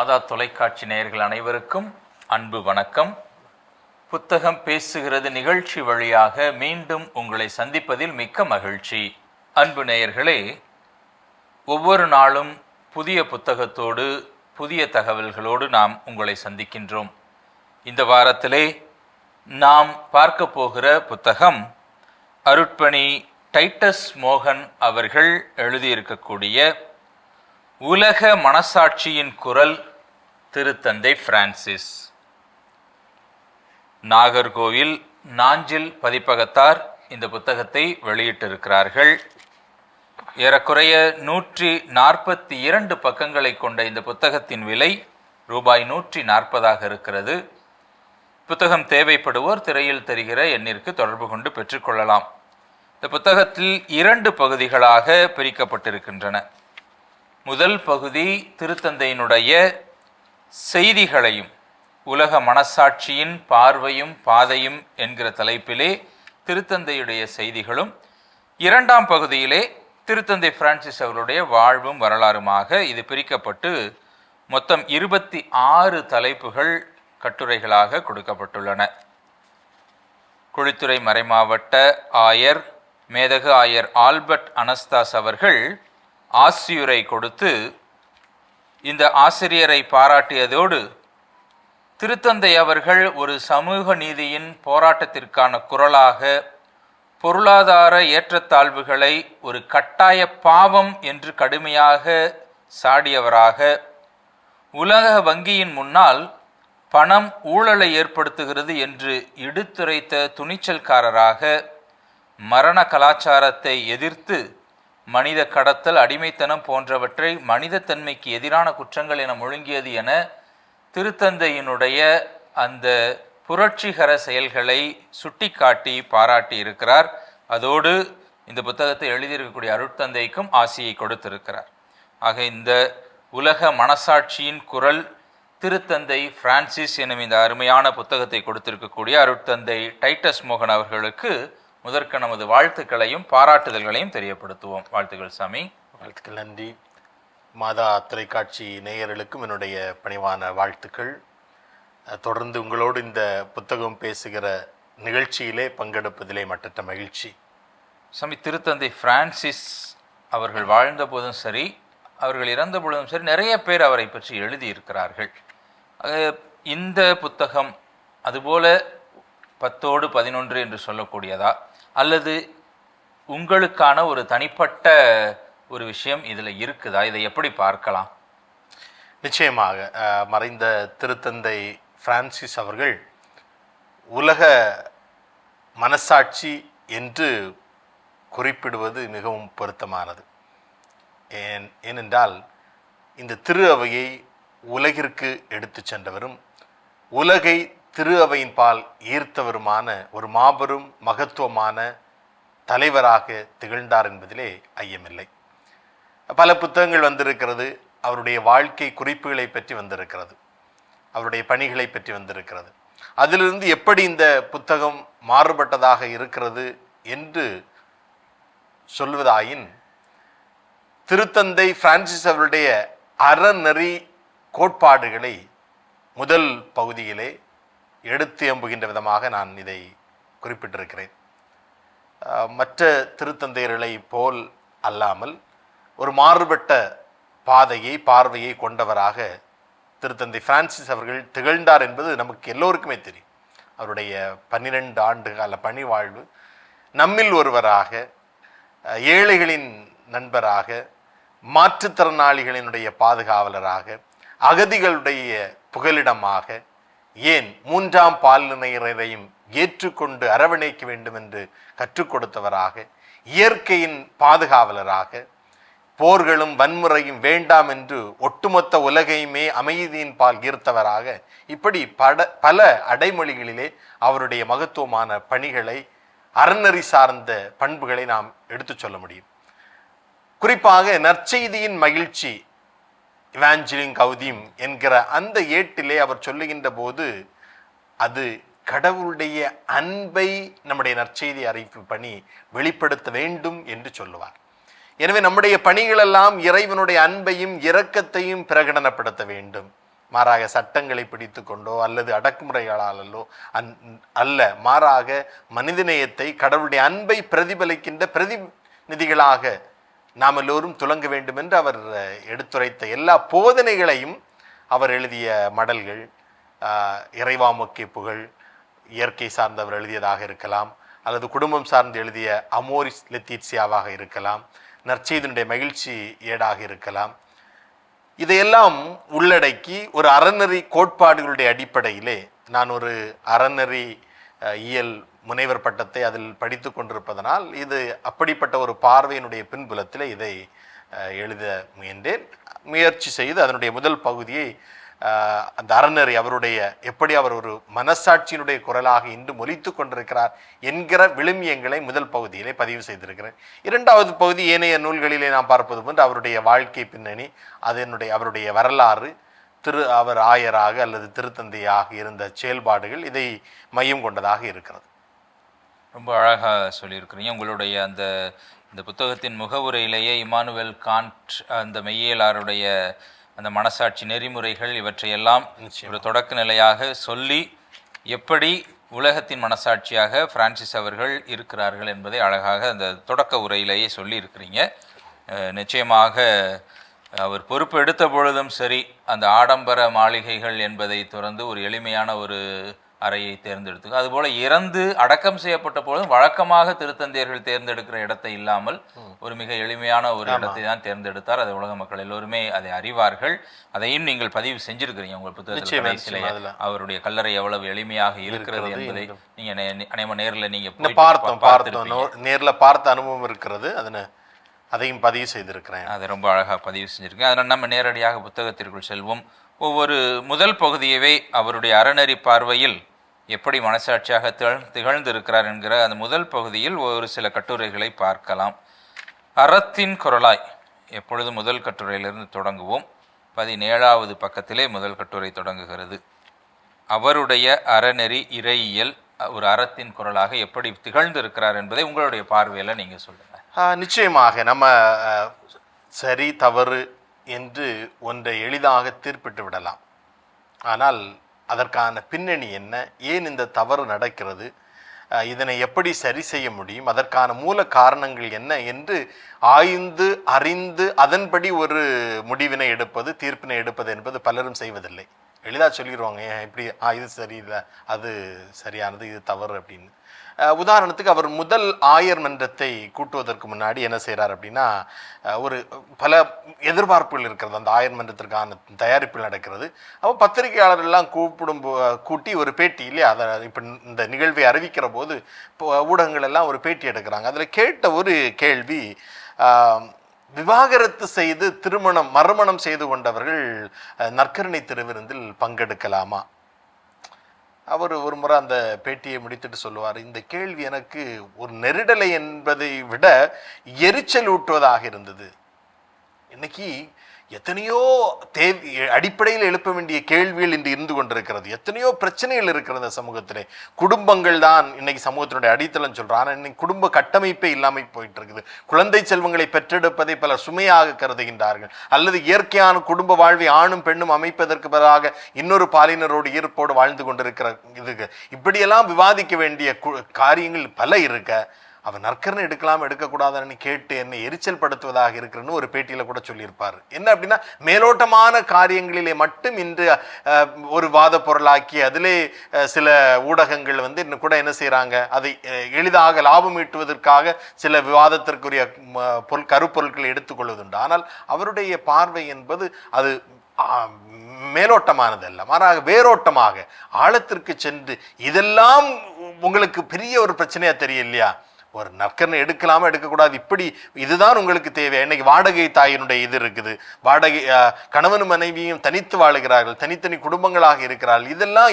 மாதா தொலைக்காட்சி நேயர்கள் அனைவருக்கும் அன்பு வணக்கம். புத்தகம் பேசுகிறது நிகழ்ச்சி வழியாக மீண்டும் உங்களை சந்திப்பதில் மிக்க மகிழ்ச்சி. அன்பு நேயர்களே ஒவ்வொரு நாளும் புதிய புத்தகத்தோடு புதிய தகவல்களோடு நாம் உங்களை சந்திக்கின்றோம். இந்த வாரத்திலே நாம் பார்க்க போகிற புத்தகம் அருட்பணி டைட்டஸ் மோகன் அவர்கள் எழுதியிருக்கக்கூடிய உலக மனசாட்சியின் குரல் திருத்தந்தை பிரான்சிஸ். நாகர்கோவில் நாஞ்சில் பதிப்பகத்தார் இந்த புத்தகத்தை வெளியிட்டிருக்கிறார்கள். ஏறக்குறைய நூற்றி நாற்பத்தி இரண்டு பக்கங்களை கொண்ட இந்த புத்தகத்தின் விலை ரூபாய் நூற்றி நாற்பதாக இருக்கிறது. புத்தகம் தேவைப்படுவோர் திரையில் தெரிகிற எண்ணிற்கு தொடர்பு கொண்டு பெற்றுக்கொள்ளலாம் இந்த புத்தகத்தில் இரண்டு பகுதிகளாக பிரிக்கப்பட்டிருக்கின்றன. முதல் பகுதி திருத்தந்தையினுடைய செய்திகளையும் உலக மனசாட்சியின் பார்வையும் பாதையும் என்கிற தலைப்பிலே திருத்தந்தையுடைய செய்திகளும் இரண்டாம் பகுதியிலே திருத்தந்தை பிரான்சிஸ் அவருடைய வாழ்வும் வரலாறுமாக இது பிரிக்கப்பட்டு மொத்தம் இருபத்தி ஆறு தலைப்புகள் கட்டுரைகளாக கொடுக்கப்பட்டுள்ளன. குழித்துறை மறைமாவட்ட ஆயர் மேதகு ஆயர் ஆல்பர்ட் அனஸ்தாஸ் அவர்கள் ஆசியுரை கொடுத்து இந்த ஆசிரியரை பாராட்டியதோடு திருத்தந்தை அவர்கள் ஒரு சமூக நீதியின் போராட்டத்திற்கான குரலாக பொருளாதார ஏற்றத்தாழ்வுகளை ஒரு கட்டாய பாவம் என்று கடுமையாக சாடியவராக உலக வங்கியின் முன்னால் பணம் ஊழலை ஏற்படுத்துகிறது என்று இடுத்துரைத்த துணிச்சல்காரராக மரண கலாச்சாரத்தை எதிர்த்து மனித கடத்தல் அடிமைத்தனம் போன்றவற்றை மனிதத்தன்மைக்கு எதிரான குற்றங்கள் என முழுங்கியது என திருத்தந்தையினுடைய அந்த புரட்சிகர செயல்களை சுட்டிக்காட்டி பாராட்டி இருக்கிறார். அதோடு இந்த புத்தகத்தை எழுதியிருக்கக்கூடிய அருட்தந்தைக்கும் ஆசையை கொடுத்திருக்கிறார். ஆக இந்த உலக மனசாட்சியின் குரல் திருத்தந்தை பிரான்சிஸ் எனும் இந்த அருமையான புத்தகத்தை கொடுத்திருக்கக்கூடிய அருட்தந்தை டைட்டஸ் மோகன் அவர்களுக்கு முதற்க நமது வாழ்த்துக்களையும் பாராட்டுதல்களையும் தெரியப்படுத்துவோம். வாழ்த்துக்கள் சாமி. வாழ்த்துக்கள் நன்றி மாதா தொலைக்காட்சி நேயர்களுக்கும் என்னுடைய பணிவான வாழ்த்துக்கள். தொடர்ந்து உங்களோடு இந்த புத்தகம் பேசுகிற நிகழ்ச்சியிலே பங்கெடுப்பதிலே மட்டற்ற மகிழ்ச்சி. சாமி திருத்தந்தை பிரான்சிஸ் அவர்கள் வாழ்ந்த போதும் சரி அவர்கள் இறந்த பொழுதும் சரி நிறைய பேர் அவரை பற்றி எழுதியிருக்கிறார்கள். இந்த புத்தகம் அதுபோல பத்தோடு பதினொன்று என்று சொல்லக்கூடியதா? அல்லது உங்களுக்கான ஒரு தனிப்பட்ட ஒரு விஷயம் இதில் இருக்குதா? இதை எப்படி பார்க்கலாம்? நிச்சயமாக மறைந்த திருத்தந்தை பிரான்சிஸ் அவர்கள் உலக மனசாட்சி என்று குறிப்பிடுவது மிகவும் பொருத்தமானது. ஏன் ஏனென்றால் இந்த திரு அவையை உலகிற்கு எடுத்து சென்றவரும் உலகை திரு அவையின் பால் ஈர்த்தவருமான ஒரு மாபெரும் மகத்துவமான தலைவராக திகழ்ந்தார் என்பதிலே ஐயமில்லை. பல புத்தகங்கள் வந்திருக்கிறது அவருடைய வாழ்க்கை குறிப்புகளை பற்றி வந்திருக்கிறது அவருடைய பணிகளை பற்றி வந்திருக்கிறது. அதிலிருந்து எப்படி இந்த புத்தகம் மாறுபட்டதாக இருக்கிறது என்று சொல்வதாயின் திருத்தந்தை பிரான்சிஸ் அவருடைய அறநெறி கோட்பாடுகளை முதல் பகுதியிலே எடுத்து எம்புகின்ற விதமாக நான் இதை குறிப்பிட்டிருக்கிறேன். மற்ற திருத்தந்தையர்களை போல் அல்லாமல் ஒரு மாறுபட்ட பாதையை பார்வையை கொண்டவராக திருத்தந்தை பிரான்சிஸ் அவர்கள் திகழ்ந்தார் என்பது நமக்கு எல்லோருக்குமே தெரியும். அவருடைய பன்னிரெண்டு ஆண்டு கால பணி வாழ்வு நம்மில் ஒருவராக ஏழைகளின் நண்பராக மாற்றுத்திறனாளிகளினுடைய பாதுகாவலராக அகதிகளுடைய புகலிடமாக ஏன் மூன்றாம் பால் பாலினையரையும் ஏற்றுக்கொண்டு அரவணைக்க வேண்டும் என்று கற்றுக் கொடுத்தவராக இயற்கையின் பாதுகாவலராக போர்களும் வன்முறையும் வேண்டாம் என்று ஒட்டுமொத்த உலகையுமே அமைதியின் பால் ஈர்த்தவராக இப்படி பட பல அடைமொழிகளிலே அவருடைய மகத்துவமான பணிகளை அறநெறி சார்ந்த பண்புகளை நாம் எடுத்துச் சொல்ல முடியும். குறிப்பாக நற்செய்தியின் மகிழ்ச்சி இவாஞ்சலிங் கௌதீம் என்கிற அந்த ஏட்டிலே அவர் சொல்லுகின்ற போது அது கடவுளுடைய அன்பை நம்முடைய நற்செய்தி அறிவிப்பு பணி வெளிப்படுத்த வேண்டும் என்று சொல்லுவார். எனவே நம்முடைய பணிகளெல்லாம் இறைவனுடைய அன்பையும் இரக்கத்தையும் பிரகடனப்படுத்த வேண்டும். மாறாக சட்டங்களை பிடித்து கொண்டோ அல்லது அடக்குமுறைகளாலோ அந் அல்ல மாறாக மனிதநேயத்தை கடவுளுடைய அன்பை பிரதிபலிக்கின்ற பிரதிநிதிகளாக நாம் எல்லோரும் துலங்க வேண்டும் என்று அவர் எடுத்துரைத்த எல்லா போதனைகளையும் அவர் எழுதிய மடல்கள் இறைவாமுக்கிய புகழ் இயற்கை சார்ந்து அவர் எழுதியதாக இருக்கலாம் அல்லது குடும்பம் சார்ந்து எழுதிய அமோரிஸ் லெத்தீட்சியாவாக இருக்கலாம் நற்செய்தனுடைய மகிழ்ச்சி ஏடாக இருக்கலாம். இதையெல்லாம் உள்ளடக்கி ஒரு அறநெறி கோட்பாடுகளுடைய அடிப்படையிலே நான் ஒரு அறநெறி இயல் முனைவர் பட்டத்தை அதில் படித்து கொண்டிருப்பதனால் இது அப்படிப்பட்ட ஒரு பார்வையினுடைய பின்புலத்தில் இதை எழுத முயன்றேன். முயற்சி செய்து அதனுடைய முதல் பகுதியை அந்த அறநெறி அவருடைய எப்படி அவர் ஒரு மனசாட்சியினுடைய குரலாக இன்று மொழித்து கொண்டிருக்கிறார் என்கிற விழுமியங்களை முதல் பகுதியிலே பதிவு செய்திருக்கிறேன். இரண்டாவது பகுதி ஏனைய நூல்களிலே நாம் பார்ப்பது போன்று அவருடைய வாழ்க்கை பின்னணி அதனுடைய அவருடைய வரலாறு திரு அவர் ஆயராக அல்லது திருத்தந்தையாக இருந்த செயல்பாடுகள் இதை மையம் கொண்டதாக இருக்கிறது. ரொம்ப அழகாக சொல்லியிருக்கிறீங்க. உங்களுடைய அந்த இந்த புத்தகத்தின் முகவுரையிலேயே இமானுவேல் காண்ட் அந்த மெய்யியலாருடைய அந்த மனசாட்சி நெறிமுறைகள் இவற்றையெல்லாம் ஒரு தொடக்க நிலையாக சொல்லி எப்படி உலகத்தின் மனசாட்சியாக பிரான்சிஸ் அவர்கள் இருக்கிறார்கள் என்பதை அழகாக அந்த தொடக்க உரையிலேயே சொல்லி இருக்கிறீங்க அஹ் நிச்சயமாக அவர் பொறுப்பு எடுத்த பொழுதும் சரி அந்த ஆடம்பர மாளிகைகள் என்பதை துறந்து ஒரு எளிமையான ஒரு அறையை தேர்ந்தெடுத்து அதுபோல இறந்து அடக்கம் செய்யப்பட்ட பொழுதும் வழக்கமாக திருத்தந்தையர்கள் தேர்ந்தெடுக்கிற இடத்தை இல்லாமல் ஒரு மிக எளிமையான ஒரு இடத்தை தான் தேர்ந்தெடுத்தார். அதை உலக மக்கள் எல்லோருமே அதை அறிவார்கள். அதையும் நீங்கள் பதிவு செஞ்சிருக்கிறீங்க. உங்கள் புத்தகத்தில். அவருடைய கல்லறை எவ்வளவு எளிமையாக இருக்கிறது என்பதை நீங்க அநேகமா நேர்ல நீங்க பார்த்தோம் பார்த்தோம். நேர்ல பார்த்த அனுபவம் இருக்கிறது. அதனை அதையும் பதிவு செய்திருக்கிறேன். அதை ரொம்ப அழகாக பதிவு செஞ்சிருக்கேன் அதனால் நம்ம நேரடியாக புத்தகத்திற்குள் செல்வோம். ஒவ்வொரு முதல் பகுதியவே அவருடைய அறநெறி பார்வையில் எப்படி மனசாட்சியாக திகழ் திகழ்ந்திருக்கிறார் என்கிற அந்த முதல் பகுதியில் ஒரு சில கட்டுரைகளை பார்க்கலாம். அறத்தின் குரலாய் எப்பொழுது முதல் கட்டுரையிலிருந்து தொடங்குவோம்? பதினேழாவது பக்கத்திலே முதல் கட்டுரை தொடங்குகிறது. அவருடைய அறநெறி இறையியல் ஒரு அறத்தின் குரலாக எப்படி திகழ்ந்திருக்கிறார் என்பதை உங்களுடைய பார்வையில் நீங்கள் சொல்லுங்கள் நிச்சயமாக நம்ம சரி தவறு என்று ஒன்றை எளிதாக தீர்ப்பிட்டு விடலாம். ஆனால் அதற்கான பின்னணி என்ன? ஏன் இந்த தவறு நடக்கிறது? இதனை எப்படி சரி செய்ய முடியும்? அதற்கான மூல காரணங்கள் என்ன என்று ஆய்ந்து அறிந்து அதன்படி ஒரு முடிவினை எடுப்பது தீர்ப்பினை எடுப்பது என்பது பலரும் செய்வதில்லை. எளிதாக சொல்லிடுவாங்க ஏன் இப்படி? ஆ இது சரியில்லை அது சரியானது இது தவறு அப்படின்னு. உதாரணத்துக்கு அவர் முதல் ஆயர் மன்றத்தை கூட்டுவதற்கு முன்னாடி என்ன செய்கிறார் அப்படின்னா ஒரு பல எதிர்பார்ப்புகள் இருக்கிறது. அந்த ஆயர் மன்றத்திற்கான தயாரிப்பில் நடக்கிறது. அப்போ பத்திரிகையாளர்கள்லாம் கூப்பிடும் போ- கூட்டி ஒரு பேட்டி இல்லையா? அதை இப்போ இந்த நிகழ்வை அறிவிக்கிற போது இப்போ ஊடகங்கள் எல்லாம் ஒரு பேட்டி எடுக்கிறாங்க. அதில் கேட்ட ஒரு கேள்வி விவாகரத்து செய்து திருமணம் மறுமணம் செய்து கொண்டவர்கள் நற்கரணை திருவிருந்தில் பங்கெடுக்கலாமா? அவர் ஒரு முறை அந்த பேட்டியை முடித்துட்டு சொல்லுவார் இந்த கேள்வி எனக்கு ஒரு நெருடலை என்பதை விட எரிச்சல் ஊட்டுவதாக இருந்தது. இன்னைக்கு எத்தனையோ தே அடிப்படையில் எழுப்ப வேண்டிய கேள்விகள் இன்று இருந்து கொண்டிருக்கிறது. எத்தனையோ பிரச்சனைகள் இருக்கிறது சமூகத்திலே. குடும்பங்கள் தான் இன்னைக்கு சமூகத்தினுடைய அடித்தளம் சொல்கிறோம் ஆனால் இன்னைக்கு குடும்ப கட்டமைப்பே இல்லாமல் போயிட்டு இருக்குது குழந்தை செல்வங்களை பெற்றெடுப்பதை பலர் சுமையாக கருதுகின்றார்கள். அல்லது இயற்கையான குடும்ப வாழ்வை ஆணும் பெண்ணும் அமைப்பதற்கு பதிலாக இன்னொரு பாலினரோடு ஈர்ப்போடு வாழ்ந்து கொண்டிருக்கிற இதுக்கு இப்படியெல்லாம் விவாதிக்க வேண்டிய கு- காரியங்கள் பல இருக்க அவன் நற்கரணை எடுக்கலாம் எடுக்கக்கூடாதுன்னு கேட்டு என்னை எரிச்சல் படுத்துவதாக இருக்கிறன்னு ஒரு பேட்டியில் கூட சொல்லியிருப்பார். என்ன அப்படின்னா மேலோட்டமான காரியங்களிலே மட்டும் இன்று ஒரு வாத பொருளாக்கி அதிலே சில ஊடகங்கள் வந்து இன்னும் கூட என்ன செய்கிறாங்க அதை எளிதாக லாபம் ஈட்டுவதற்காக சில விவாதத்திற்குரிய ம, பொருள் கருப்பொருட்களை எடுத்துக்கொள்வதுண்டு. ஆனால் அவருடைய பார்வை என்பது அது மேலோட்டமானதல்ல. மேலோட்டமானது அல்ல மாறாக வேரோட்டமாக ஆழத்திற்கு சென்று இதெல்லாம் உங்களுக்கு பெரிய ஒரு பிரச்சனையா தெரியலையா? ஒரு நற்கரணை எடுக்கலாமல் எடுக்கக்கூடாது. இப்படி இதுதான் உங்களுக்கு தேவை. இன்னைக்கு வாடகை தாயினுடைய இது இருக்குது. வாடகை கணவன் மனைவியும் தனித்து வாழுகிறார்கள் தனித்தனி குடும்பங்களாக இருக்கிறார்கள். இதெல்லாம்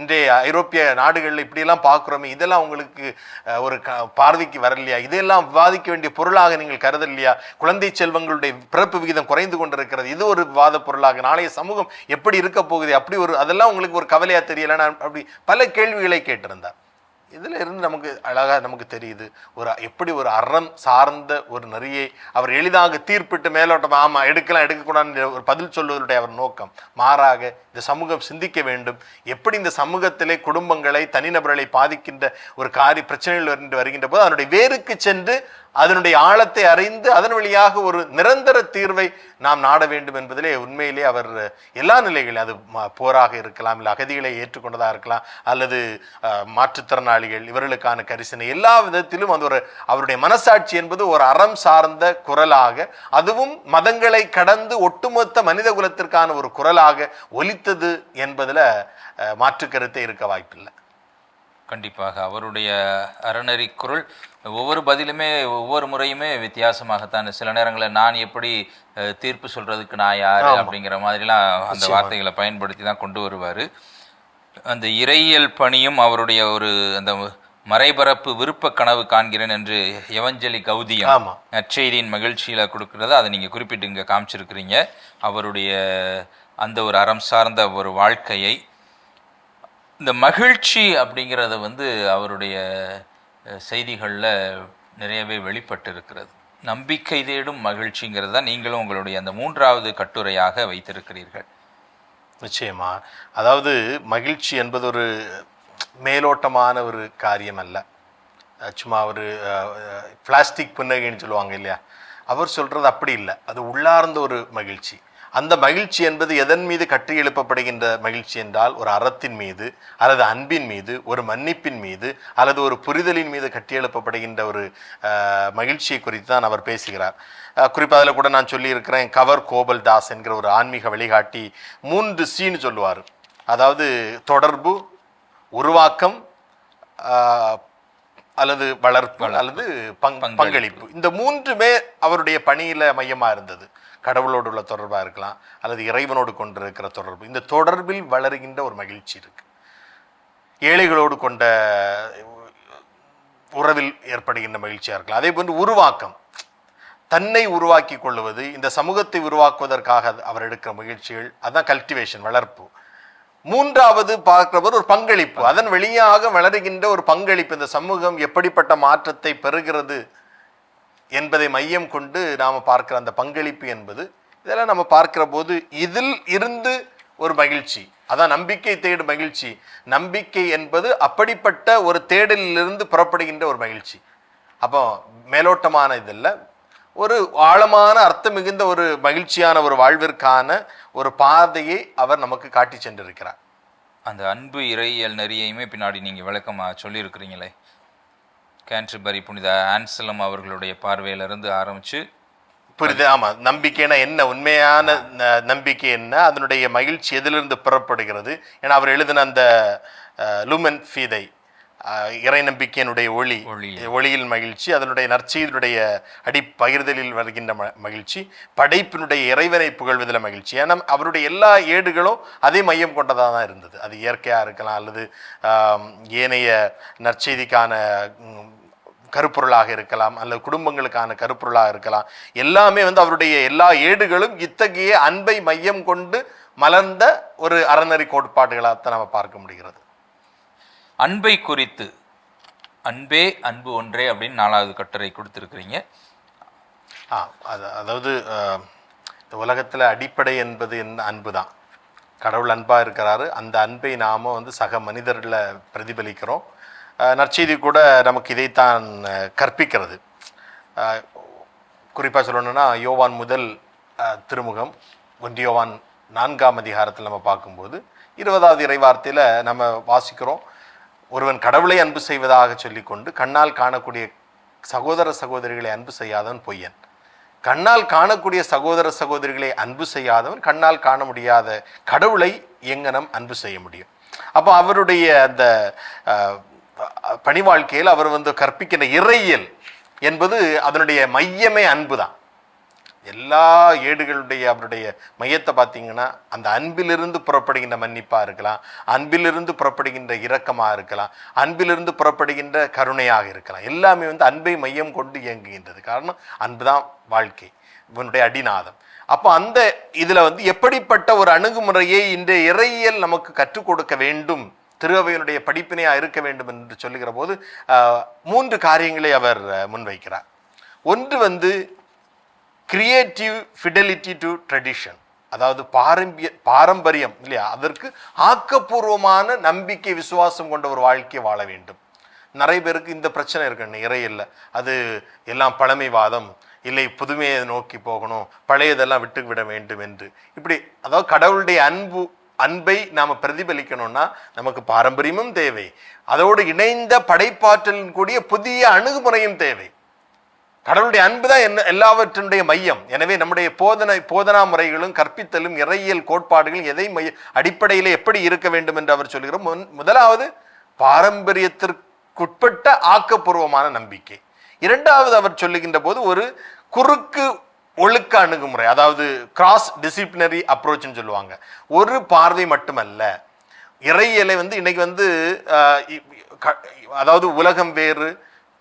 இன்றைய ஐரோப்பிய நாடுகளில் இப்படியெல்லாம் பார்க்குறோமே இதெல்லாம் உங்களுக்கு ஒரு க பார்வைக்கு வரலையா? இதெல்லாம் விவாதிக்க வேண்டிய பொருளாக நீங்கள் கருதலையா? குழந்தை செல்வங்களுடைய பிறப்பு விகிதம் குறைந்து கொண்டிருக்கிறது. இது ஒரு விவாத பொருளாக. நாளைய சமூகம் எப்படி இருக்க போகுது? அப்படி ஒரு அதெல்லாம் உங்களுக்கு ஒரு கவலையாக தெரியலைன்னா அப்படி பல கேள்விகளை கேட்டிருந்தார் இதில் இருந்து நமக்கு அழகாக நமக்கு தெரியுது. ஒரு எப்படி ஒரு அறம் சார்ந்த ஒரு நெறியை அவர் எளிதாக தீர்ப்பிட்டு மேலோட்டம் ஆமாம் எடுக்கலாம் எடுக்கக்கூடாதுன்ற ஒரு பதில் சொல்வதனுடைய அவர் நோக்கம். மாறாக இந்த சமூகம் சிந்திக்க வேண்டும். எப்படி இந்த சமூகத்திலே குடும்பங்களை தனிநபர்களை பாதிக்கின்ற ஒரு காரிய பிரச்சனைகள் இருந்து வருகின்ற போது அதனுடைய வேருக்கு சென்று அதனுடைய ஆழத்தை அறிந்து அதன் வழியாக ஒரு நிரந்தர தீர்வை நாம் நாட வேண்டும் என்பதிலே உண்மையிலே அவர் எல்லா நிலைகளிலும் அது போராக இருக்கலாம் இல்லை அகதிகளை ஏற்றுக்கொண்டதாக இருக்கலாம் அல்லது மாற்றுத்திறனாளிகள் இவர்களுக்கான கரிசனை எல்லா விதத்திலும் அது ஒரு அவருடைய மனசாட்சி என்பது ஒரு அறம் சார்ந்த குரலாக அதுவும் மதங்களை கடந்து ஒட்டுமொத்த மனித குலத்திற்கான ஒரு குரலாக ஒலித்தது என்பதுல மாற்று கருத்தே இருக்க வாய்ப்பில்லை. கண்டிப்பாக அவருடைய அறநெறி குரல் ஒவ்வொரு பதிலுமே ஒவ்வொரு முறையுமே வித்தியாசமாகத்தான். சில நேரங்களில் நான் எப்படி தீர்ப்பு சொல்றதுக்கு நான் யாரு அப்படிங்கிற மாதிரிலாம் அந்த வார்த்தைகளை பயன்படுத்தி தான் கொண்டு வருவார். அந்த இறையியல் பணியும் அவருடைய ஒரு அந்த மறைபரப்பு விருப்ப கனவு காண்கிறேன் என்று எவஞ்சலி கௌதியம் நற்செய்தியின் மகிழ்ச்சியில கொடுக்கறத அதை நீங்க குறிப்பிட்டு இங்க காமிச்சிருக்கிறீங்க. அவருடைய அந்த ஒரு அறம் சார்ந்த ஒரு வாழ்க்கையை இந்த மகிழ்ச்சி அப்படிங்கிறத வந்து அவருடைய செய்திகளில் நிறையவே வெளிப்பட்டு இருக்கிறது நம்பிக்கை தேடும் மகிழ்ச்சிங்கிறது தான் நீங்களும் உங்களுடைய அந்த மூன்றாவது கட்டுரையாக வைத்திருக்கிறீர்கள். நிச்சயமா. அதாவது மகிழ்ச்சி என்பது ஒரு மேலோட்டமான ஒரு காரியம் அல்ல சும்மா ஒரு பிளாஸ்டிக் புன்னகைன்னு சொல்லுவாங்க இல்லையா? அவர் சொல்கிறது அப்படி இல்லை. அது உள்ளார்ந்த ஒரு மகிழ்ச்சி. அந்த மகிழ்ச்சி என்பது எதன் மீது கட்டி எழுப்பப்படுகின்ற மகிழ்ச்சி என்றால் ஒரு அறத்தின் மீது அல்லது அன்பின் மீது ஒரு மன்னிப்பின் மீது அல்லது ஒரு புரிதலின் மீது கட்டி எழுப்பப்படுகின்ற ஒரு மகிழ்ச்சியை குறித்து தான் அவர் பேசுகிறார். அஹ், குறிப்பா அதில் கூட நான் சொல்லியிருக்கிறேன் கவர் கோபல் தாஸ் என்கிற ஒரு ஆன்மீக வழிகாட்டி மூன்று சீன்னு சொல்லுவார். அதாவது தொடர்பு உருவாக்கம் அல்லது வளர்ப்பு அல்லது பங் பங்களிப்பு. இந்த மூன்றுமே அவருடைய பணியில மையமா இருந்தது. கடவுளோடு உள்ள தொடர்பாக இருக்கலாம் அல்லது இறைவனோடு கொண்டிருக்கிற தொடர்பு. இந்த தொடர்பில் வளருகின்ற ஒரு மகிழ்ச்சி இருக்குது ஏழைகளோடு கொண்ட உறவில் ஏற்படுகின்ற மகிழ்ச்சியாக இருக்கலாம். அதே போன்று உருவாக்கம். தன்னை உருவாக்கி கொள்வது இந்த சமூகத்தை உருவாக்குவதற்காக அவர் எடுக்கிற முயற்சிகள் அதான் கல்டிவேஷன் வளர்ப்பு. மூன்றாவது பார்க்கிறவர் ஒரு பங்களிப்பு. அதன் வெளியாக வளருகின்ற ஒரு பங்களிப்பு. இந்த சமூகம் எப்படிப்பட்ட மாற்றத்தை பெறுகிறது என்பதை மையம் கொண்டு நாம பார்க்கிற அந்த பங்களிப்பு என்பது இதெல்லாம் நம்ம பார்க்கிற போது இதில் இருந்து ஒரு மகிழ்ச்சி. அதான் நம்பிக்கை தேடு மகிழ்ச்சி. நம்பிக்கை என்பது அப்படிப்பட்ட ஒரு தேடலிலிருந்து புறப்படுகின்ற ஒரு மகிழ்ச்சி. அப்போ மேலோட்டமான இதில் ஒரு ஆழமான அர்த்தம் மிகுந்த ஒரு மகிழ்ச்சியான ஒரு வாழ்விற்கான ஒரு பாதையை அவர் நமக்கு காட்டி சென்றிருக்கிறார். அந்த அன்பு இறையியல் நெறியையுமே பின்னாடி நீங்கள் விளக்கமா சொல்லியிருக்கிறீங்களே. கேன்ட்ரிபரி புனித ஆன்சலம் அவர்களுடைய பார்வையிலிருந்து ஆரம்பிச்சு புரியுது ஆமா. நம்பிக்கைனா என்ன? உண்மையான நம்பிக்கை என்ன? அதனுடைய மகிழ்ச்சி எதிலிருந்து புறப்படுகிறது? ஏன்னா அவர் எழுதின அந்த லூமன் ஃபீதை இறை நம்பிக்கையினுடைய ஒளி ஒளி. ஒளியில் மகிழ்ச்சி அதனுடைய நற்செய்தியுடைய அடி பகிர்தலில் வருகின்ற மகிழ்ச்சி படைப்பினுடைய இறைவனை புகழ்வதில் மகிழ்ச்சி. ஏன்னா அவருடைய எல்லா ஏடுகளும் அதே மையம் கொண்டதாக தான் இருந்தது. அது இயற்கையாக இருக்கலாம் அல்லது ஏனைய நற்செய்திக்கான கருப்பொருளாக இருக்கலாம் அல்லது குடும்பங்களுக்கான கருப்பொருளாக இருக்கலாம். எல்லாமே வந்து அவருடைய எல்லா ஏடுகளும் இத்தகைய அன்பை மையம் கொண்டு மலர்ந்த ஒரு அறநெறி கோட்பாடுகளாகத்தான் நம்ம பார்க்க முடிகிறது. அன்பை குறித்து அன்பே அன்பு ஒன்றே அப்படின்னு நாலாவது கட்டுரை கொடுத்துருக்கிறீங்க. ஆ அது அதாவது இந்த உலகத்தில் அடிப்படை என்பது என்ன அன்பு தான். கடவுள் அன்பாக இருக்கிறாரு. அந்த அன்பை நாம வந்து சக மனிதர்களை பிரதிபலிக்கிறோம். நற்செய்தி கூட நமக்கு இதைத்தான் கற்பிக்கிறது. குறிப்பாக சொல்லணும்னா யோவான் முதல் திருமுகம் ஒன்றியோவான் நான்காம் அதிகாரத்தில் நம்ம பார்க்கும்போது இருபதாவது இறைவார்த்தையில் நம்ம வாசிக்கிறோம் ஒருவன் கடவுளை அன்பு செய்வதாக சொல்லிக்கொண்டு கண்ணால் காணக்கூடிய சகோதர சகோதரிகளை அன்பு செய்யாதவன் பொய்யன். கண்ணால் காணக்கூடிய சகோதர சகோதரிகளை அன்பு செய்யாதவன் கண்ணால் காண முடியாத கடவுளை எங்கனம் அன்பு செய்ய முடியும்? அப்போ அவருடைய அந்த பணி வாழ்க்கையில் அவர் வந்து கற்பிக்கின்ற இறையியல் என்பது அதனுடைய மையமே அன்பு தான் எல்லா ஏடுகளுடைய அவருடைய மையத்தை பார்த்தீங்கன்னா அந்த அன்பிலிருந்து புறப்படுகின்ற மன்னிப்பாக இருக்கலாம் அன்பிலிருந்து புறப்படுகின்ற இரக்கமாக இருக்கலாம் அன்பிலிருந்து புறப்படுகின்ற கருணையாக இருக்கலாம். எல்லாமே வந்து அன்பை மையம் கொண்டு இயங்குகின்றது. காரணம் அன்பு தான் வாழ்க்கை இவனுடைய அடிநாதம். அப்போ அந்த இதில் வந்து எப்படிப்பட்ட ஒரு அணுகுமுறையை இந்த இறையியல் நமக்கு கற்றுக் கொடுக்க வேண்டும் திருவையினுடைய படிப்பினையா இருக்க வேண்டும் என்று சொல்லுகிற போது மூன்று காரியங்களை அவர் முன்வைக்கிறார். ஒன்று வந்து கிரியேட்டிவ் ஃபிடலிட்டி டு ட்ரெடிஷன் அதாவது பாரம்பரிய பாரம்பரியம் இல்லையா? அதற்கு ஆக்கப்பூர்வமான நம்பிக்கை விசுவாசம் கொண்ட ஒரு வாழ்க்கையை வாழ வேண்டும். நிறைய பேருக்கு இந்த பிரச்சனை இருக்கு இல்லை. அது எல்லாம் பழமைவாதம். இல்லை புதுமையை நோக்கி போகணும். பழையதெல்லாம் விட்டு விட வேண்டும் என்று. இப்படி அதாவது கடவுளுடைய அன்பு அன்பை நாம் பிரதிபலிக்கணும்னா நமக்கு பாரம்பரியமும் தேவை. அதோடு இணைந்த படைப்பாற்றலின் கூடிய புதிய அணுகுமுறையும் தேவை. கடவுளுடைய அன்பு தான் என்ன எல்லாவற்றினுடைய மையம். எனவே நம்முடைய போதனை போதனா முறைகளும் கற்பித்தலும் இறையியல் கோட்பாடுகளும் எதை மைய அடிப்படையில் எப்படி இருக்க வேண்டும் என்று அவர் சொல்கிறார். முன்- முதலாவது பாரம்பரியத்திற்குட்பட்ட ஆக்கப்பூர்வமான நம்பிக்கை. இரண்டாவது அவர் சொல்லுகின்ற போது ஒரு குறுக்கு ஒழுக்க அணுகுமுறை அதாவது கிராஸ் டிசிப்ளினரி அப்ரோச்னு சொல்லுவாங்க. ஒரு பார்வை மட்டுமல்ல இறையியலை வந்து இன்னைக்கு வந்து அதாவது உலகம் வேறு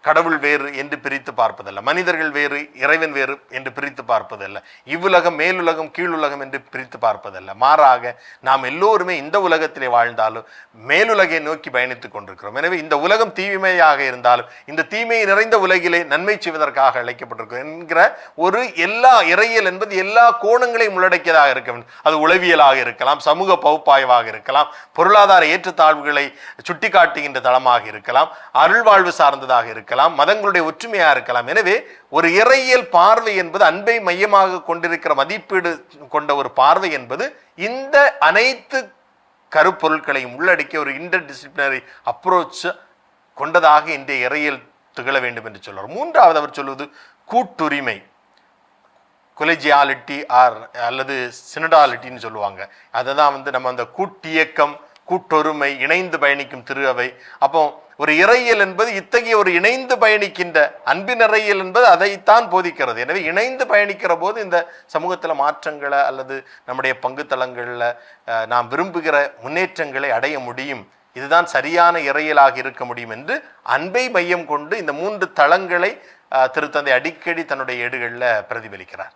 கடவுள் வேறு என்று பிரித்து பார்ப்பதல்ல. மனிதர்கள் வேறு இறைவன் வேறு என்று பிரித்து பார்ப்பதல்ல. இவ்வுலகம் மேலுலகம் கீழுலகம் என்று பிரித்து பார்ப்பதல்ல. மாறாக நாம் எல்லோருமே இந்த உலகத்திலே வாழ்ந்தாலும் மேலுலகை நோக்கி பயணித்துக் கொண்டிருக்கிறோம். எனவே இந்த உலகம் தீமையாக இருந்தாலும் இந்த தீமை நிறைந்த உலகிலே நன்மை செய்வதற்காக அழைக்கப்பட்டிருக்கும் என்கிற ஒரு எல்லா இறையியல் என்பது எல்லா கோணங்களையும் உள்ளடக்கியதாக இருக்க வேண்டும். அது உளவியலாக இருக்கலாம் சமூக பகுப்பாய்வாக இருக்கலாம் பொருளாதார ஏற்றத்தாழ்வுகளை சுட்டிக்காட்டுகின்ற தளமாக இருக்கலாம் அருள்வாழ்வு சார்ந்ததாக இருக்கலாம். மதங்களுடைய ஒற்றுமையாக இருக்கலாம். எனவே ஒரு இறையியல் பார்வை என்பது அன்பை மையமாக கொண்டிருக்கிற மதிப்பீடு கொண்ட ஒரு பார்வை என்பது இந்த அனைத்து கருப்பொருட்களையும் உள்ளடக்கிய ஒரு இன்டர் டிசிப்ளினரி அப்ரோச் கொண்டதாக இன்றைய இறையியல் திகழ வேண்டும் என்று சொல்வார் மூன்றாவது அவர் சொல்வது கூட்டுரிமை. கொலெஜியாலிட்டி ஆர் அல்லது சினடாலிட்டின்னு சொல்லுவாங்க. அதை தான் வந்து நம்ம அந்த கூட்டியக்கம் கூட்டொருமை இணைந்து பயணிக்கும் திரு அவை அப்போ ஒரு இறையியல் என்பது இத்தகைய ஒரு இணைந்து பயணிக்கின்ற அன்பின் இறையியல் என்பது அதைத்தான் போதிக்கிறது. எனவே இணைந்து பயணிக்கிற போது இந்த சமூகத்தில் மாற்றங்களை அல்லது நம்முடைய பங்குத்தளங்களில் நாம் விரும்புகிற முன்னேற்றங்களை அடைய முடியும். இதுதான் சரியான இறையலாக இருக்க முடியும் என்று அன்பை மையம் கொண்டு இந்த மூன்று தளங்களை திருத்தந்தை அடிக்கடி தன்னுடைய ஏடுகளில் பிரதிபலிக்கிறார்.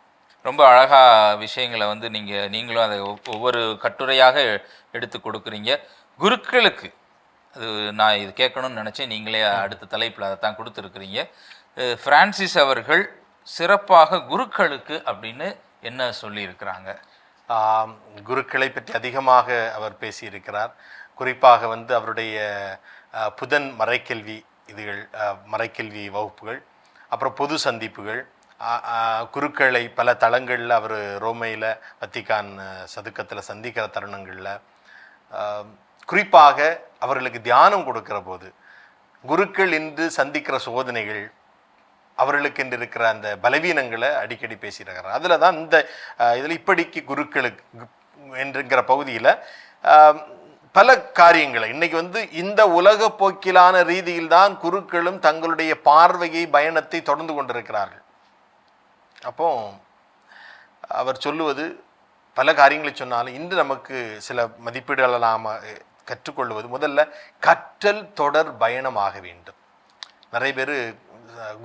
ரொம்ப அழகா விஷயங்களை வந்து நீங்கள் நீங்களும் அதை ஒவ்வொரு கட்டுரையாக எடுத்து கொடுக்குறீங்க. குருக்களுக்கு அது நான் இது கேட்கணும்னு நினச்சேன். நீங்களே அடுத்த தலைப்பில் அதை தான் கொடுத்துருக்குறீங்க ஃப்ரான்சிஸ் அவர்கள் சிறப்பாக குருக்களுக்கு அப்படின்னு என்ன சொல்லியிருக்கிறாங்க? குருக்களை பற்றி அதிகமாக அவர் பேசியிருக்கிறார். குறிப்பாக வந்து அவருடைய புதன் மறைக்கல்வி இதுகள் மறைக்கல்வி வகுப்புகள் அப்புறம் பொது சந்திப்புகள் குருக்களை பல தளங்களில் அவர் ரோமையில் வத்திக்கான் சதுக்கத்தில் சந்திக்கிற தருணங்களில் குறிப்பாக அவர்களுக்கு தியானம் கொடுக்கிற போது குருக்கள் இன்று சந்திக்கிற சோதனைகள் அவர்களுக்கு என்று இருக்கிற அந்த பலவீனங்களை அடிக்கடி பேசியிருக்கிறார். அதில் தான் இந்த இதில் இப்படிக்கு குருக்களுக்கு என்றுங்கிற என்கிற பகுதியில் பல காரியங்களை இன்னைக்கு வந்து இந்த உலக போக்கிலான ரீதியில் தான் குருக்களும் தங்களுடைய பார்வையை பயணத்தை தொடர்ந்து கொண்டிருக்கிறார்கள். அப்போ அவர் சொல்லுவது பல காரியங்களை சொன்னாலும் இன்று நமக்கு சில மதிப்பீடுகளை கற்றுக்கொள்வது முதல்ல கற்றல் தொடர் பயணமாக வேண்டும். நிறைய பேர்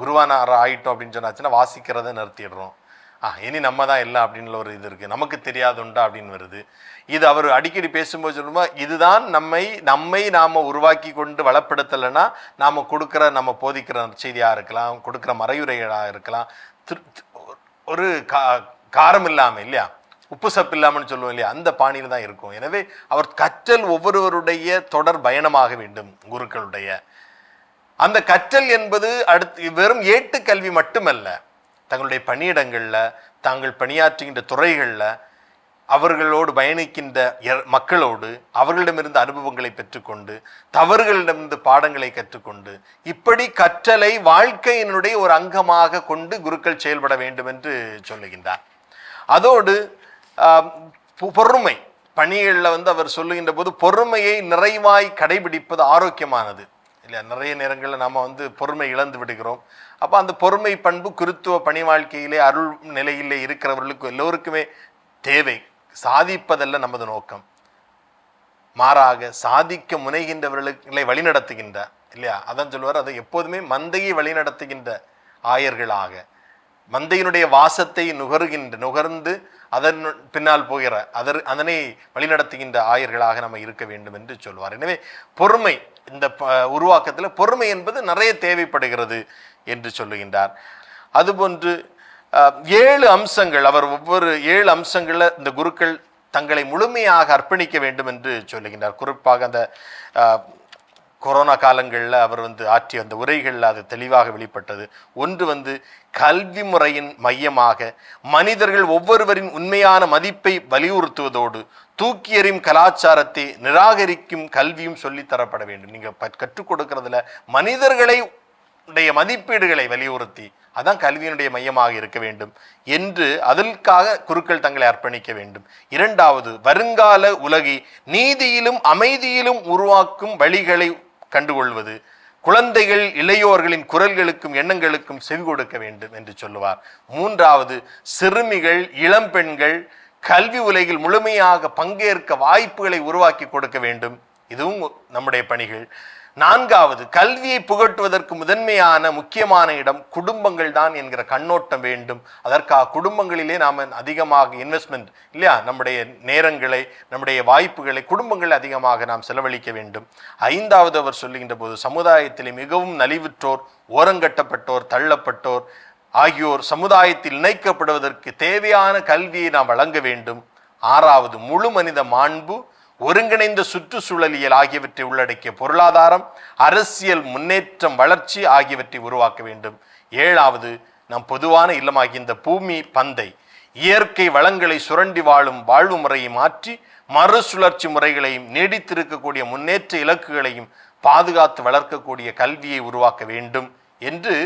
குருவானார் ஆயிட்டோம் அப்படின்னு சொன்னாச்சுன்னா வாசிக்கிறத நிறுத்திடுறோம். ஆ இனி நம்ம தான் இல்லை அப்படின்னு ஒரு இது இருக்குது நமக்கு தெரியாதுண்டா அப்படின்னு வருது. இது அவர் அடிக்கடி பேசும்போது சொல்லுமா இதுதான் நம்மை நம்மை நாம் உருவாக்கி கொண்டு வளப்படுத்தலைன்னா நாம் கொடுக்குற நம்ம போதிக்கிற செய்தியாக இருக்கலாம் கொடுக்குற மறையுறைகளாக இருக்கலாம். திரு- ஒரு கா காரம் இல்லாமல் இல்லையா? உப்பு சப்பு இல்லாமல் சொல்லுவோம் இல்லையா? அந்த பாணியில் தான் இருக்கும். எனவே அவர் கற்றல் ஒவ்வொருவருடைய தொடர் பயணமாக வேண்டும் குருக்களுடைய. அந்த கற்றல் என்பது அடுத்து வெறும் ஏட்டு கல்வி மட்டுமல்ல தங்களுடைய பணியிடங்களில் தாங்கள் பணியாற்றுகின்ற துறைகளில் அவர்களோடு பயணிக்கின்ற எ- மக்களோடு அவர்களிடமிருந்து அனுபவங்களை பெற்றுக்கொண்டு தவறுகளிடமிருந்து பாடங்களை கற்றுக்கொண்டு இப்படி கற்றலை வாழ்க்கையினுடைய ஒரு அங்கமாக கொண்டு குருக்கள் செயல்பட வேண்டும் என்று சொல்லுகின்றார். அதோடு பொறுமை. பணிகளில் வந்து அவர் சொல்லுகின்ற போது பொறுமையை நிறைவாய் கடைபிடிப்பது ஆரோக்கியமானது. இல்லையா? நிறைய நேரங்களில் நாம் வந்து பொறுமை இழந்து விடுகிறோம். அப்போ அந்த பொறுமை பண்பு குருத்துவ பணி வாழ்க்கையிலே அருள் நிலையிலே இருக்கிறவர்களுக்கு எல்லோருக்குமே தேவை. சாதிப்பதல்ல நமது நோக்கம். மாறாக சாதிக்க முனைகின்றவர்களை வழிநடத்துகின்ற இல்லையா? அதான் சொல்லுவார் அதை எப்போதுமே மந்தையை வழிநடத்துகின்ற ஆயர்களாக. மந்தையினுடைய வாசத்தை நுகர்கின்ற நுகர்ந்து அதன் பின்னால் போகிற அதர் அதனை வழிநடத்துகின்ற ஆயர்களாக நம்ம இருக்க வேண்டும் என்று சொல்வார். எனவே பொறுமை இந்த ப- உருவாக்கத்தில் பொறுமை என்பது நிறைய தேவைப்படுகிறது என்று சொல்லுகின்றார். அதுபோன்று ஏழு அம்சங்கள் அவர் ஒவ்வொரு ஏழு அம்சங்களில் இந்த குருக்கள் தங்களை முழுமையாக அர்ப்பணிக்க வேண்டும் என்று சொல்லுகின்றார். குறிப்பாக அந்த கொரோனா காலங்களில் அவர் வந்து ஆற்றிய அந்த உரைகளில் அது தெளிவாக வெளிப்பட்டது. ஒன்று வந்து கல்வி முறையின் மையமாக மனிதர்கள் ஒவ்வொருவரின் உண்மையான மதிப்பை வலியுறுத்துவதோடு தூக்கி எறியும் கலாச்சாரத்தை நிராகரிக்கும் கல்வியும் சொல்லித்தரப்பட வேண்டும். நீங்கள் கற்றுக் கொடுக்கறதுல மனிதர்களை உடைய மதிப்பீடுகளை வலியுறுத்தி அதான் கல்வியினுடைய மையமாக இருக்க வேண்டும் என்று அதற்காக குருக்கள் தங்களை அர்ப்பணிக்க வேண்டும். இரண்டாவது வருங்கால உலகை நீதியிலும் அமைதியிலும் உருவாக்கும் வழிகளை கண்டுகொள்வது குழந்தைகள் இளையோர்களின் குரல்களுக்கும் எண்ணங்களுக்கும் செவி கொடுக்க வேண்டும் என்று சொல்லுவார். மூன்றாவது சிறுமிகள் இளம்பெண்கள் கல்வி உலகில் முழுமையாக பங்கேற்க வாய்ப்புகளை உருவாக்கி கொடுக்க வேண்டும். இதுவும் நம்முடைய பணிகள். நான்காவது கல்வியை புகட்டுவதற்கு முதன்மையான முக்கியமான இடம் குடும்பங்கள் தான் என்கிற கண்ணோட்டம் வேண்டும். அதற்காக குடும்பங்களிலே நாம் அதிகமாக இன்வெஸ்ட்மெண்ட் இல்லையா? நம்முடைய நேரங்களை நம்முடைய வாய்ப்புகளை குடும்பங்கள் அதிகமாக நாம் செலவழிக்க வேண்டும். ஐந்தாவது அவர் சொல்லுகின்ற போது சமுதாயத்திலே மிகவும் நலிவுற்றோர் ஓரங்கட்டப்பட்டோர் தள்ளப்பட்டோர் ஆகியோர் சமுதாயத்தில் இணைக்கப்படுவதற்கு தேவையான கல்வியை நாம் வழங்க வேண்டும். ஆறாவது முழு மனித மாண்பு ஒருங்கிணைந்த சுற்றுச்சூழலியல் ஆகியவற்றை உள்ளடக்கிய பொருளாதாரம் அரசியல் முன்னேற்றம் வளர்ச்சி ஆகியவற்றை உருவாக்க வேண்டும். ஏழாவது நம் பொதுவான இல்லமாகிய இந்த பூமி பந்தை இயற்கை வளங்களை சுரண்டி வாழும் வாழ்வு முறையை மாற்றி மறுசுழற்சி முறைகளையும் நீடித்திருக்கக்கூடிய முன்னேற்ற இலக்குகளையும் பாதுகாத்து வளர்க்கக்கூடிய கல்வியை உருவாக்க வேண்டும் என்று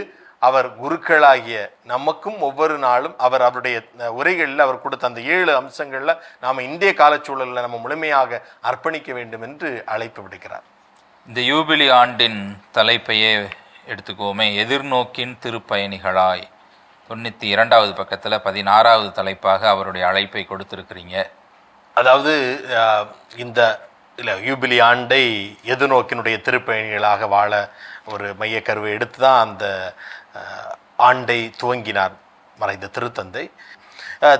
அவர் குருக்களாகிய நமக்கும் ஒவ்வொரு நாளும் அவர் அவருடைய உரைகளில் அவர் கொடுத்த அந்த ஏழு அம்சங்களில் நாம் இந்திய காலச்சூழலில் நம்ம முழுமையாக அர்ப்பணிக்க வேண்டும் என்று அழைப்பு விடுக்கிறார். இந்த யூபிலி ஆண்டின் தலைப்பையே எடுத்துக்கோமே. எதிர்நோக்கின் திருப்பயணிகளாய். தொண்ணூற்றி இரண்டாவது பக்கத்தில் பதினாறாவது தலைப்பாக அவருடைய அழைப்பை கொடுத்திருக்கிறீங்க. அதாவது இந்த இல்லை யூபிலி ஆண்டை எதிர்நோக்கினுடைய திருப்பயணிகளாக வாழ ஒரு மையக்கருவை எடுத்து தான் அந்த ஆண்டை துவங்கினார் மறைந்த திருத்தந்தை.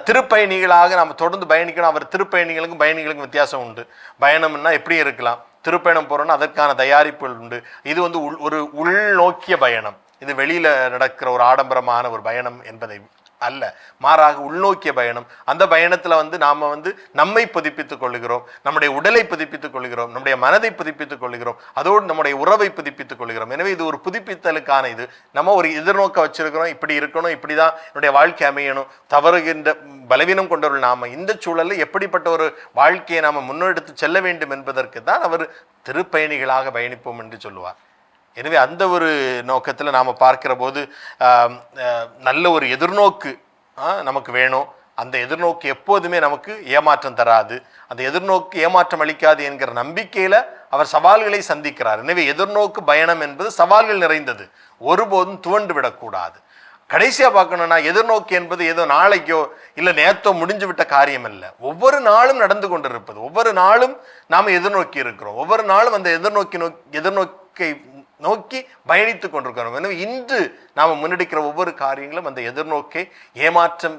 திருப்பயணிகளாக நம்ம தொடர்ந்து பயணிக்கணும். அவர் திருப்பயணிகளுக்கும் பயணிகளுக்கும் வித்தியாசம் உண்டு. பயணம்னா எப்படி இருக்கலாம்? திருப்பயணம் போகிறோன்னா அதற்கான தயாரிப்புகள் உண்டு. இது வந்து உள் ஒரு உள்நோக்கிய பயணம். இது வெளியில் நடக்கிற ஒரு ஆடம்பரமான ஒரு பயணம் என்பதை அல்ல. மாறாக உள்நோக்கிய பயணம். அந்த பயணத்தில் வந்து நாம வந்து நம்மை புதுப்பித்துக் கொள்கிறோம் நம்முடைய உடலை புதுப்பித்துக் கொள்கிறோம் நம்முடைய மனதை புதுப்பித்துக் கொள்கிறோம் அதோடு நம்முடைய உறவை புதுப்பித்துக் கொள்கிறோம் எனவே இது ஒரு புதுப்பித்தலுக்கான இது. நம்ம ஒரு எதிர்நோக்க வச்சிருக்கிறோம். இப்படி இருக்கணும் இப்படிதான் என்னுடைய வாழ்க்கை அமையணும். தவறுகின்ற பலவீனம் கொண்டவர்கள் நாம் இந்த சூழலில் எப்படிப்பட்ட ஒரு வாழ்க்கையை நாம் முன்னெடுத்து செல்ல வேண்டும் என்பதற்கு தான் அவர் திருப்பயணிகளாக பயணிப்போம் என்று சொல்லுவார். எனவே அந்த ஒரு நோக்கத்தில் நாம் பார்க்கிற போது நல்ல ஒரு எதிர்நோக்கு நமக்கு வேணும். அந்த எதிர்நோக்கு எப்போதுமே நமக்கு ஏமாற்றம் தராது. அந்த எதிர்நோக்கு ஏமாற்றம் அளிக்காது என்கிற நம்பிக்கையில் அவர் சவால்களை சந்திக்கிறார். எனவே எதிர்நோக்கு பயணம் என்பது சவால்கள் நிறைந்தது. ஒருபோதும் துவண்டு விடக்கூடாது. கடைசியாக பார்க்கணும்னா எதிர்நோக்கு என்பது ஏதோ நாளைக்கோ இல்லை நேத்தோ முடிஞ்சு விட்ட காரியம் இல்லை ஒவ்வொரு நாளும் நடந்து கொண்டிருப்பது. ஒவ்வொரு நாளும் நாம் எதிர்நோக்கி இருக்கிறோம். ஒவ்வொரு நாளும் அந்த எதிர்நோக்கி நோக்கி எதிர்நோக்கை நோக்கி பயணித்துக் கொண்டிருக்கிறோம். எனவே இன்று நாம் முன்னெடுக்கிற ஒவ்வொரு காரியங்களும் அந்த எதிர்நோக்கை ஏமாற்றம்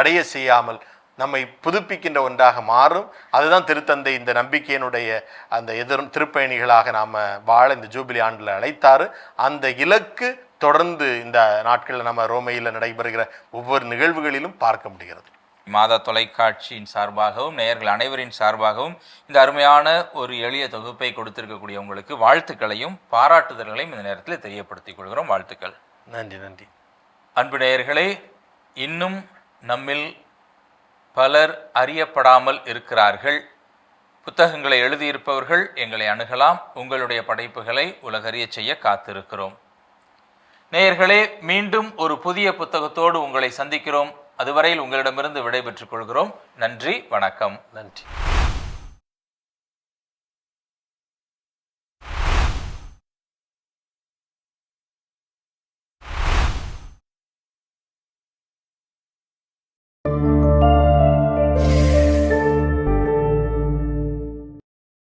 அடைய செய்யாமல் நம்மை புதுப்பிக்கின்ற ஒன்றாக மாறும். அதுதான் திருத்தந்தை இந்த நம்பிக்கையினுடைய அந்த எதிர் திருப்பயணிகளாக நாம் வாழ இந்த ஜூபிலி ஆண்டில் அழைத்தார். அந்த இலக்கு தொடர்ந்து இந்த நாட்களில் நம்ம ரோமையில் நடைபெறுகிற ஒவ்வொரு நிகழ்வுகளிலும் பார்க்க முடிகிறது. மாதா தொலைக்காட்சியின் சார்பாகவும் நேயர்கள் அனைவரின் சார்பாகவும் இந்த அருமையான ஒரு எளிய தொகுப்பை கொடுத்திருக்கக்கூடிய உங்களுக்கு வாழ்த்துக்களையும் பாராட்டுதல்களையும் இந்த நேரத்தில் தெரியப்படுத்திக் கொள்கிறோம். வாழ்த்துக்கள். நன்றி நன்றி. அன்பு நேயர்களே இன்னும் நம்மில் பலர் அறியப்படாமல் இருக்கிறார்கள். புத்தகங்களை எழுதியிருப்பவர்கள் எங்களை அணுகலாம். உங்களுடைய படைப்புகளை உலகறியச் செய்ய காத்திருக்கிறோம். நேயர்களே மீண்டும் ஒரு புதிய புத்தகத்தோடு உங்களை சந்திக்கிறோம். அதுவரையில் உங்களிடமிருந்து விடைபெற்றுக் கொள்கிறோம். நன்றி வணக்கம். நன்றி.